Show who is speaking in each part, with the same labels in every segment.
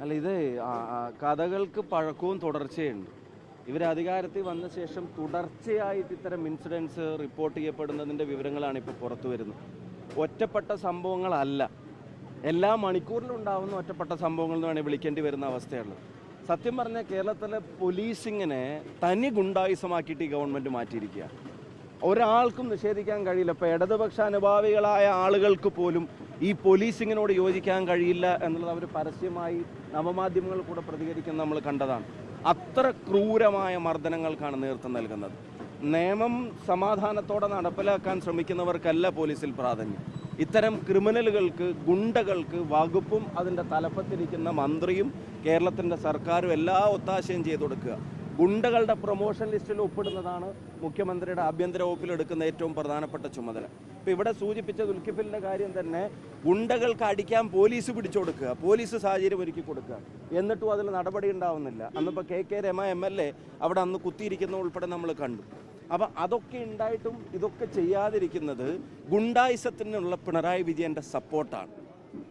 Speaker 1: അല്ല ഇത് കഥകൾക്ക് പഴക്കവും തുടർച്ചയുണ്ട്. ഇവർ അധികാരത്തിൽ വന്ന ശേഷം തുടർച്ചയായിട്ട് ഇത്തരം ഇൻസിഡൻസ് റിപ്പോർട്ട് ചെയ്യപ്പെടുന്നതിന്റെ വിവരങ്ങളാണ് ഇപ്പോൾ പുറത്തു വരുന്നത്. ഒറ്റപ്പെട്ട സംഭവങ്ങളല്ല. എല്ലാ മണിക്കൂറിലും ഉണ്ടാവുന്ന ഒറ്റപ്പെട്ട സംഭവങ്ങൾ എന്ന് വേണമെങ്കിൽ വിളിക്കേണ്ടി വരുന്ന അവസ്ഥയുള്ളത് സത്യം പറഞ്ഞാൽ കേരളത്തിലെ പോലീസിങ്ങിനെ തനി ഗുണ്ടായുസമാക്കിയിട്ട് ഈ ഗവൺമെന്റ് മാറ്റിയിരിക്കുക ഒരാൾക്കും നിഷേധിക്കാൻ കഴിയില്ല. ഇപ്പോൾ ഇടതുപക്ഷ അനുഭാവികളായ ആളുകൾക്ക് പോലും ഈ പോലീസിങ്ങിനോട് യോജിക്കാൻ കഴിയില്ല എന്നുള്ളത് അവർ പരസ്യമായി നവമാധ്യമങ്ങളിൽ കൂടെ പ്രതികരിക്കുന്ന നമ്മൾ കണ്ടതാണ്. അത്ര ക്രൂരമായ മർദ്ദനങ്ങൾക്കാണ് നേതൃത്വം നൽകുന്നത്. നിയമം സമാധാനത്തോടെ നടപ്പിലാക്കാൻ ശ്രമിക്കുന്നവർക്കല്ല പോലീസിൽ പ്രാധാന്യം. ഇത്തരം ക്രിമിനലുകൾക്ക് ഗുണ്ടകൾക്ക് വകുപ്പും അതിന്റെ തലപ്പത്തിരിക്കുന്ന മന്ത്രിയും കേരളത്തിന്റെ സർക്കാരും എല്ലാ ഒത്താശയും ചെയ്തു കൊടുക്കുക. ഗുണ്ടകളുടെ പ്രൊമോഷൻ ലിസ്റ്റിൽ ഒപ്പിടുന്നതാണ് മുഖ്യമന്ത്രിയുടെ ആഭ്യന്തര വകുപ്പിൽ എടുക്കുന്ന ഏറ്റവും പ്രധാനപ്പെട്ട ചുമതല. ഇപ്പം ഇവിടെ സൂചിപ്പിച്ച ദുൽഖിഫിലിന്റെ കാര്യം തന്നെ ഗുണ്ടകൾക്ക് അടിക്കാൻ പോലീസ് പിടിച്ചുകൊടുക്കുക പോലീസ് സാഹചര്യം ഒരുക്കി കൊടുക്കുക. എന്നിട്ടും അതിൽ നടപടി ഉണ്ടാവുന്നില്ല. അന്നിപ്പോൾ K K Rama M L A അവിടെ അന്ന് കുത്തിയിരിക്കുന്ന ഉൾപ്പെടെ നമ്മൾ കണ്ടു. അപ്പോൾ അതൊക്കെ ഉണ്ടായിട്ടും ഇതൊക്കെ ചെയ്യാതിരിക്കുന്നത് ഗുണ്ടായിസത്തിനുള്ള പിണറായി വിജയന്റെ സപ്പോർട്ടാണ്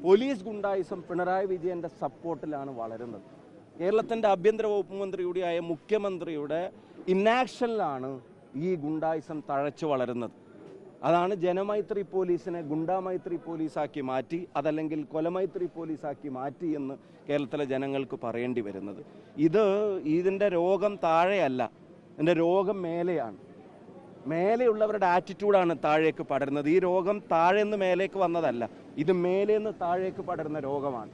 Speaker 1: പോലീസ് ഗുണ്ടായിസം പിണറായി വിജയന്റെ സപ്പോർട്ടിലാണ് വളരുന്നത്. കേരളത്തിന്റെ ആഭ്യന്തര വകുപ്പ് മന്ത്രി കൂടിയായ മുഖ്യമന്ത്രിയുടെ ഇന്നാക്ഷനിലാണ് ഈ ഗുണ്ടായിസം തഴച്ചു വളരുന്നത്. അതാണ് ജനമൈത്രി പോലീസിനെ ഗുണ്ടാമൈത്രി പോലീസാക്കി മാറ്റി അതല്ലെങ്കിൽ കൊലമൈത്രി പോലീസാക്കി മാറ്റി എന്ന് കേരളത്തിലെ ജനങ്ങൾക്ക് പറയേണ്ടി വരുന്നത്. ഇത് ഇതിന്റെ രോഗം താഴെയല്ല ഇതിന്റെ രോഗം മേലെയാണ്. മേലെയുള്ളവരുടെ ആറ്റിറ്റ്യൂഡാണ് താഴേക്ക് പടരുന്നത്. ഈ രോഗം താഴെ നിന്ന് മേലേക്ക് വന്നതല്ല ഇത് മേലെ നിന്ന് താഴേക്ക് പടരുന്ന രോഗമാണ്.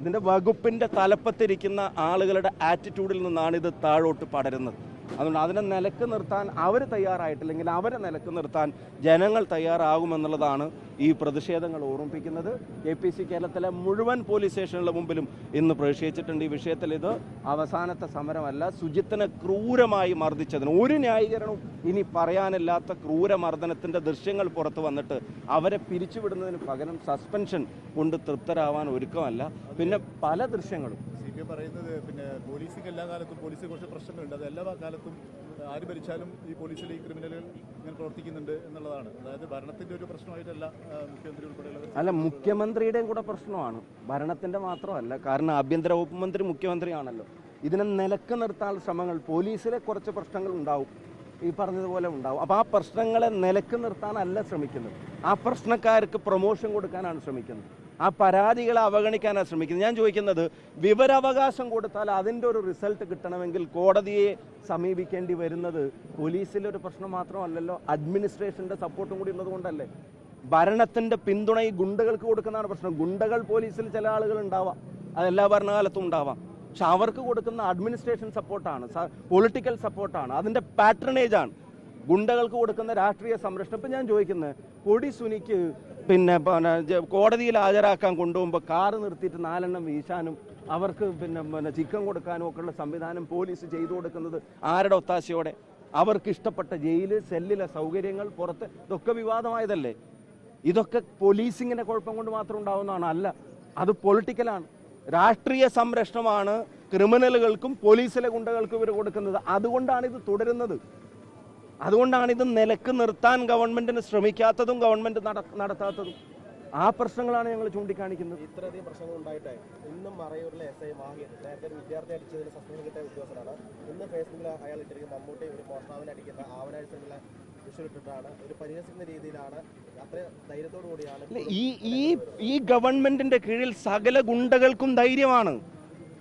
Speaker 1: ഇതിന്റെ വകുപ്പിന്റെ തലപ്പത്തിരിക്കുന്ന ആളുകളുടെ ആറ്റിറ്റ്യൂഡിൽ നിന്നാണ് ഇത് താഴോട്ട് പടരുന്നത്. അതുകൊണ്ട് അതിനെ നിലയ്ക്ക് നിർത്താൻ അവർ തയ്യാറായിട്ടില്ലെങ്കിൽ അവരെ നിലയ്ക്ക് നിർത്താൻ ജനങ്ങൾ തയ്യാറാകുമെന്നുള്ളതാണ് ഈ പ്രതിഷേധങ്ങൾ ഓർമ്മിപ്പിക്കുന്നത്. കെ പി സി കേരളത്തിലെ മുഴുവൻ പോലീസ് സ്റ്റേഷനുകളുടെ മുമ്പിലും ഇന്ന് പ്രതിഷേധിച്ചിട്ടുണ്ട്. ഈ വിഷയത്തിൽ ഇത് അവസാനത്തെ സമരമല്ല സുജിത്തിനെ ക്രൂരമായി മർദ്ദിച്ചതിന്. ഒരു ന്യായീകരണവും ഇനി പറയാനില്ലാത്ത ക്രൂരമർദ്ദനത്തിന്റെ ദൃശ്യങ്ങൾ പുറത്തു വന്നിട്ട് അവരെ പിരിച്ചുവിടുന്നതിന് പകരം സസ്പെൻഷൻ കൊണ്ട് തൃപ്തരാവാൻ ഒരുക്കമല്ല. പിന്നെ പല ദൃശ്യങ്ങളും
Speaker 2: സി പറയുന്നത് പിന്നെ പോലീസിക്ക് എല്ലാ കാലത്തും പോലീസിന് കുറച്ച് പ്രശ്നങ്ങളുണ്ട്. അത് എല്ലാ കാലത്തും ആര് ഭരിച്ചാലും ഈ പോലീസിലെ ഈ ക്രിമിനലുകൾ ഇങ്ങനെ പ്രവർത്തിക്കുന്നുണ്ട് എന്നുള്ളതാണ്. അതായത് ഭരണത്തിന്റെ ഒരു പ്രശ്നമായിട്ടല്ല മുഖ്യമന്ത്രി ഉൾപ്പെടെയുള്ളത്.
Speaker 1: അല്ല മുഖ്യമന്ത്രിയുടെയും കൂടെ പ്രശ്നമാണ്. ഭരണത്തിന്റെ മാത്രമല്ല കാരണം ആഭ്യന്തര വകുപ്പ് മന്ത്രി മുഖ്യമന്ത്രിയാണല്ലോ. ഇതിനെ നിലയ്ക്ക് നിർത്താനുള്ള ശ്രമങ്ങൾ പോലീസിലെ കുറച്ച് പ്രശ്നങ്ങൾ ഉണ്ടാവും. ഈ പറഞ്ഞതുപോലെ ഉണ്ടാവും. അപ്പോൾ ആ പ്രശ്നങ്ങളെ നിലയ്ക്ക് നിർത്താനല്ല ശ്രമിക്കുന്നത്. ആ പ്രശ്നക്കാർക്ക് പ്രൊമോഷൻ കൊടുക്കാനാണ് ശ്രമിക്കുന്നത്. ആ പരാതികളെ അവഗണിക്കാനാണ് ശ്രമിക്കുന്നത്. ഞാൻ ചോദിക്കുന്നത് വിവരാവകാശം കൊടുത്താൽ അതിന്റെ ഒരു റിസൾട്ട് കിട്ടണമെങ്കിൽ കോടതിയെ സമീപിക്കേണ്ടി വരുന്നത് പോലീസിലൊരു പ്രശ്നം മാത്രമല്ലല്ലോ അഡ്മിനിസ്ട്രേഷന്റെ സപ്പോർട്ടും കൂടി ഉള്ളത് കൊണ്ടല്ലേ? ഭരണത്തിന്റെ പിന്തുണ ഈ ഗുണ്ടകൾക്ക് കൊടുക്കുന്നതാണ് പ്രശ്നം. ഗുണ്ടകൾ പോലീസിൽ ചില ആളുകൾ ഉണ്ടാവാം. അതെല്ലാ ഭരണകാലത്തും ഉണ്ടാവാം. പക്ഷെ അവർക്ക് കൊടുക്കുന്ന അഡ്മിനിസ്ട്രേഷൻ സപ്പോർട്ടാണ് പൊളിറ്റിക്കൽ സപ്പോർട്ടാണ് അതിന്റെ പാറ്റേണേജാണ് ഗുണ്ടകൾക്ക് കൊടുക്കുന്ന രാഷ്ട്രീയ സംരക്ഷണം. ഇപ്പം ഞാൻ ചോദിക്കുന്നത് കൊടി സുനിക്ക് പിന്നെ പിന്നെ കോടതിയിൽ ഹാജരാക്കാൻ കൊണ്ടുപോകുമ്പോൾ കാറ് നിർത്തിയിട്ട് നാലെണ്ണം വീശാനും അവർക്ക് പിന്നെ പിന്നെ ചിക്കൻ കൊടുക്കാനും ഒക്കെയുള്ള സംവിധാനം പോലീസ് ചെയ്തു കൊടുക്കുന്നത് ആരുടെ ഒത്താശയോടെ? അവർക്ക് ഇഷ്ടപ്പെട്ട ജയിൽ സെല്ലിലെ സൗകര്യങ്ങൾ പുറത്ത് ഇതൊക്കെ വിവാദമായതല്ലേ? ഇതൊക്കെ പോലീസിങ്ങിന്റെ കുഴപ്പം കൊണ്ട് മാത്രം ഉണ്ടാവുന്നതാണ്. അല്ല അത് പൊളിറ്റിക്കലാണ്. രാഷ്ട്രീയ സംരക്ഷണമാണ് ക്രിമിനലുകൾക്കും പോലീസിലെ ഗുണ്ടകൾക്കും ഇവർ കൊടുക്കുന്നത്. അതുകൊണ്ടാണ് ഇത് തുടരുന്നത്. അതുകൊണ്ടാണ് ഇത് നിലയ്ക്ക് നിർത്താൻ ഗവൺമെന്റിന് ശ്രമിക്കാത്തതും ഗവൺമെന്റ് നട- നടത്താത്തതും. ആ പ്രശ്നങ്ങളാണ് ഞങ്ങൾ ചൂണ്ടിക്കാണിക്കുന്നത്.
Speaker 3: ഇത്രയധികം പ്രശ്നങ്ങൾ ഉണ്ടായിട്ട് ഇന്നും മറയൂരിലെ എസ് ഐ മാഹിൻ നേരത്തെ ഒരു വിദ്യാർത്ഥി അടിച്ചതിന് സസ്പെൻഡ് കിട്ടിയ ഉദ്യോഗസ്ഥനാണ്. ഇന്ന് ഫേസ്ബുക്കിൽ അയാൾ ഇട്ടിരിക്കുന്ന മമ്മൂട്ടി ഒരു മോഷ്ടാവിനെ അടിക്കുന്ന ആവനാഴ്ചയുള്ള വിഷയം ഒരു പരിഹസിക്കുന്ന രീതിയിലാണ്. അത്ര ധൈര്യത്തോടു കൂടിയാണ്
Speaker 1: ഈ ഈ ഈ ഗവൺമെന്റിന്റെ കീഴിൽ സകല ഗുണ്ടകൾക്കും ധൈര്യമാണ്.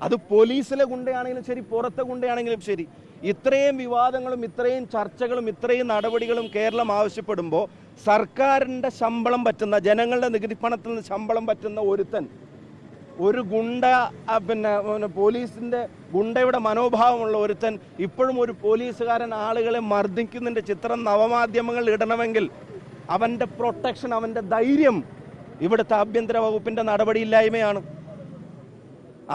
Speaker 1: അത് പോലീസിലെ ഗുണ്ടയാണെങ്കിലും ശരി പുറത്തെ ഗുണ്ടയാണെങ്കിലും ശരി. ഇത്രയും വിവാദങ്ങളും ഇത്രയും ചർച്ചകളും ഇത്രയും നടപടികളും കേരളം ആവശ്യപ്പെടുമ്പോൾ സർക്കാരിന്റെ ശമ്പളം പറ്റുന്ന ജനങ്ങളുടെ നികുതി പണത്തിൽ നിന്ന് ശമ്പളം പറ്റുന്ന ഒരുത്തൻ ഒരു ഗുണ്ട പിന്നെ പോലീസിന്റെ ഗുണ്ടയുടെ മനോഭാവമുള്ള ഒരുത്തൻ ഇപ്പോഴും ഒരു പോലീസുകാരൻ ആളുകളെ മർദ്ദിക്കുന്നതിന്റെ ചിത്രം നവമാധ്യമങ്ങൾ ഇടണമെങ്കിൽ അവന്റെ പ്രൊട്ടക്ഷൻ അവന്റെ ധൈര്യം ഇവിടുത്തെ ആഭ്യന്തര വകുപ്പിന്റെ നടപടിയില്ലായ്മയാണ്.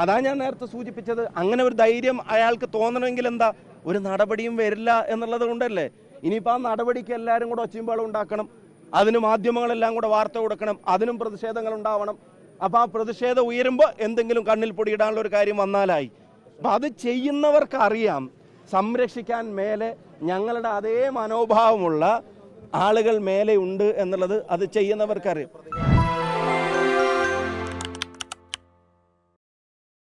Speaker 1: അതാ ഞാൻ നേരത്തെ സൂചിപ്പിച്ചത്. അങ്ങനെ ഒരു ധൈര്യം അയാൾക്ക് തോന്നണമെങ്കിൽ എന്താ? ഒരു നടപടിയും വരില്ല എന്നുള്ളത് കൊണ്ടല്ലേ? ഇനിയിപ്പോൾ ആ നടപടിക്ക് എല്ലാവരും കൂടെ ഒച്ചയുമ്പാളം ഉണ്ടാക്കണം. അതിന് മാധ്യമങ്ങളെല്ലാം കൂടെ വാർത്ത കൊടുക്കണം. അതിനും പ്രതിഷേധങ്ങൾ ഉണ്ടാവണം. അപ്പോൾ ആ പ്രതിഷേധം ഉയരുമ്പോൾ എന്തെങ്കിലും കണ്ണിൽ പൊടിയിടാനുള്ള ഒരു കാര്യം വന്നാലായി. അപ്പം അത് ചെയ്യുന്നവർക്കറിയാം. സംരക്ഷിക്കാൻ മേലെ ഞങ്ങളുടെ അതേ മനോഭാവമുള്ള ആളുകൾ മേലെ ഉണ്ട് എന്നുള്ളത് അത് ചെയ്യുന്നവർക്കറിയാം.